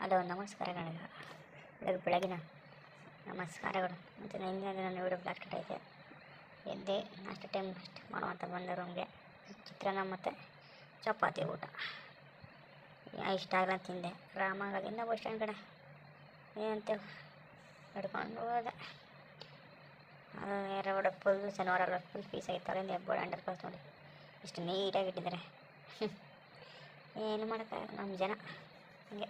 Hello ನಮಸ್ಕಾರಗಳು ಬೆಳಗ್ಗೆ ಬೆಳಗಿನ ನಮಸ್ಕಾರಗಳು. ಮತ್ತು ನಿನ್ನೆ ನನ್ನ ವಿಡಿಯೋ ಬ್ಲಾಕ್ ಐತೆ ಎದ್ದೆ, ನಾಷ್ಟ ಟೈಮ್ ಅಷ್ಟು ಮಾಡುವಂತ ಬಂದ ರೂಮ್ಗೆ ಚಿತ್ರಾನ್ನ ಮತ್ತು ಚಪಾತಿ ಊಟ. ಇಷ್ಟ ಆಗಲ್ಲ ತಿಂದೆ. ಆರಾಮಾಗಿ ಅಲ್ಲಿಂದ ಬಸ್ ಸ್ಟ್ಯಾಂಡ್ ಕಡೆ ಏನಂತೆ? ಹಿಡ್ಕೊಂಡು ಹೋದೆ. ಎರಡು ಫುಲ್ ಶನಿವಾರ ಅಲ್ಲ ಫುಲ್ ಪೀಸ್ ಆಗಿತ್ತು. ಅಲ್ಲಿಂದ ಅಂಡರ್ ಪಾಸ್ ನೋಡಿ. ಇಷ್ಟು ನೀಟಾಗಿ ಇಟ್ಟಿದ್ದಾರೆ. ಏನು ಮಾಡೋಕ್ಕಾಗಲ್ಲ ನಮ್ಮ ಜನ. ಹಂಗೆ.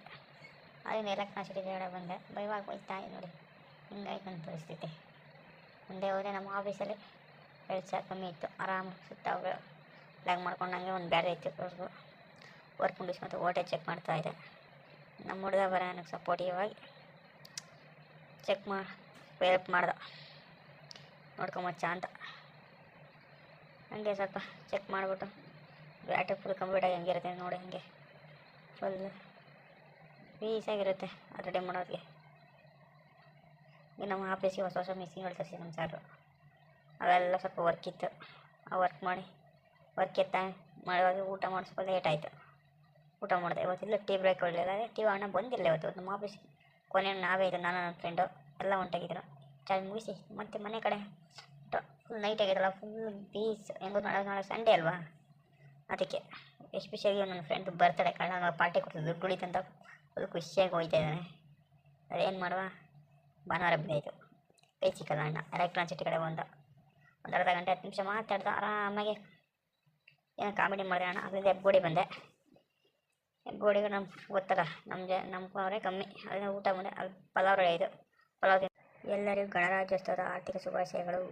ಅಲ್ಲಿಂದ ಎಲೆಕ್ಟ್ರಾನ್ ಕಾಣಿಸಿಟ್ಟಿದೆ ಕಡೆ ಬಂದೆ. ಭಯವಾಗಿ ಹೋಯ್ತಾ ನೋಡಿ. ಹಿಂಗಾಯ್ತು ನನ್ನ ಪರಿಸ್ಥಿತಿ. ಮುಂದೆ ಹೋದರೆ ನಮ್ಮ ಆಫೀಸಲ್ಲಿ ಕೆಲಸ ಕಮ್ಮಿ ಇತ್ತು. ಆರಾಮ ಸುತ್ತ ಲ್ಯಾಗ್ ಮಾಡ್ಕೊಂಡು ಒಂದು ಬೇರೆ ಇತ್ತು ವರ್ಕ್ ಮುಗಿಸಿ ಮತ್ತು ಓಟೆ ಚೆಕ್ ಮಾಡ್ತಾ ಇದೆ ನಮ್ಮ ಹುಡುಗ ಬರ ನನಗೆ ಸಪೋರ್ಟಿವ್ ಆಗಿ ಚೆಕ್ ಮಾಡಿ ಹೆಲ್ಪ್ ಮಾಡ್ದೆ. ನೋಡ್ಕೊಂಬಚ್ಚ ಅಂತ. ಹಂಗೆ ಸ್ವಲ್ಪ ಚೆಕ್ ಮಾಡಿಬಿಟ್ಟು ಬ್ಯಾಟ್ರಿ ಫುಲ್ ಕಂಪ್ಲೀಟಾಗಿ ಹೆಂಗಿರುತ್ತೆ ನೋಡಿ ಹಂಗೆ. ಫುಲ್ ಪೀಸಾಗಿರುತ್ತೆ ರೆಡಿ ಮಾಡೋರಿಗೆ. ಈಗ ನಮ್ಮ ಆಫೀಸಿಗೆ ಹೊಸ ಹೊಸ ಮಿಷಿನ್ಗಳು ತರಿಸಿ ನಮ್ಮ ಸಾರು ಅವೆಲ್ಲ ಸ್ವಲ್ಪ ವರ್ಕ್ ಇತ್ತು. ಆ ವರ್ಕ್ ಮಾಡಿ ವರ್ಕ್ ಎತ್ತ ಮಾಡುವಾಗ ಊಟ ಮಾಡಿಸ್ಕೊಂಡು ಲೇಟ್ ಆಯಿತು. ಊಟ ಮಾಡಿದೆ. ಇವತ್ತಿಲ್ಲ ಟೀ ಬ್ರೇಕ್ ಒಳ್ಳೆಯಲ್ಲ ಟೀ ಅಣ್ಣ ಬಂದಿಲ್ಲ ಇವತ್ತು. ನಮ್ಮ ಆಫೀಸ್ ಕೊನೆ ನಾವೇ ಇದು ನಾನು, ನನ್ನ ಫ್ರೆಂಡು ಎಲ್ಲ ಹೊಂಟಾಗಿದ್ರು. ಚಾಯ್ ಮುಗಿಸಿ ಮತ್ತೆ ಮನೆ ಕಡೆ ಫುಲ್ ನೈಟ್ ಆಗಿದಲ್ಲ ಫುಲ್ ಪೀಸ್ ಹೆಂಗೋ ನಾಳೆ ನಾಳೆ ಸಂಡೇ ಅಲ್ವಾ? ಅದಕ್ಕೆ ಎಸ್ಪೆಷಲಿ ನನ್ನ ಫ್ರೆಂಡ್ ಬರ್ತಡೆ ಕಳ್ಳ, ಪಾರ್ಟಿ ಕೊಡ್ತಿದ್ದು ದುಡ್ಡು ಉಳಿತಂತ. ಫುಲ್ ಖುಷಿಯಾಗಿ ಹೋಗ್ತಾ ಇದ್ದಾನೆ ಅದೇನು ಮಾಡುವ? ಭಾನುವಾರ ಬಿದ್ದಾಯಿತು ಕೈ ಸಿಕ್ಕಲ್ಲ ಅಣ್ಣ. ಎಲೆಕ್ಟ್ರಾನ್ ಸಿಟಿ ಕಡೆ ಬಂದ. ಒಂದು ಅರ್ಧ ಗಂಟೆ, ಹತ್ತು ನಿಮಿಷ ಮಾತಾಡ್ದ ಆರಾಮಾಗಿ ಏನೋ ಕಾಮಿಡಿ ಮಾಡಿದೆ ಅಣ್ಣ. ಅದರಿಂದ ಹೆಬ್ಬೋಡಿ ಬಂದೆ. ಹೆಬ್ಬೋಡಿಗೆ ನಮ್ಮ ಗೊತ್ತಲ್ಲ. ನಮ್ಮ ಜ ನಮ್ಮ ಅವರೇ ಕಮ್ಮಿ. ಅದರಿಂದ ಊಟ ಬಂದೆ ಅಲ್ಲಿ ಪಲಾವ್ ರೆಡಿ ಆಯಿತು. ಪಲಾವ್ ಎಲ್ಲರಿಗೂ ಗಣರಾಜ್ಯೋತ್ಸವದ ಆರ್ಥಿಕ ಶುಭಾಶಯಗಳು.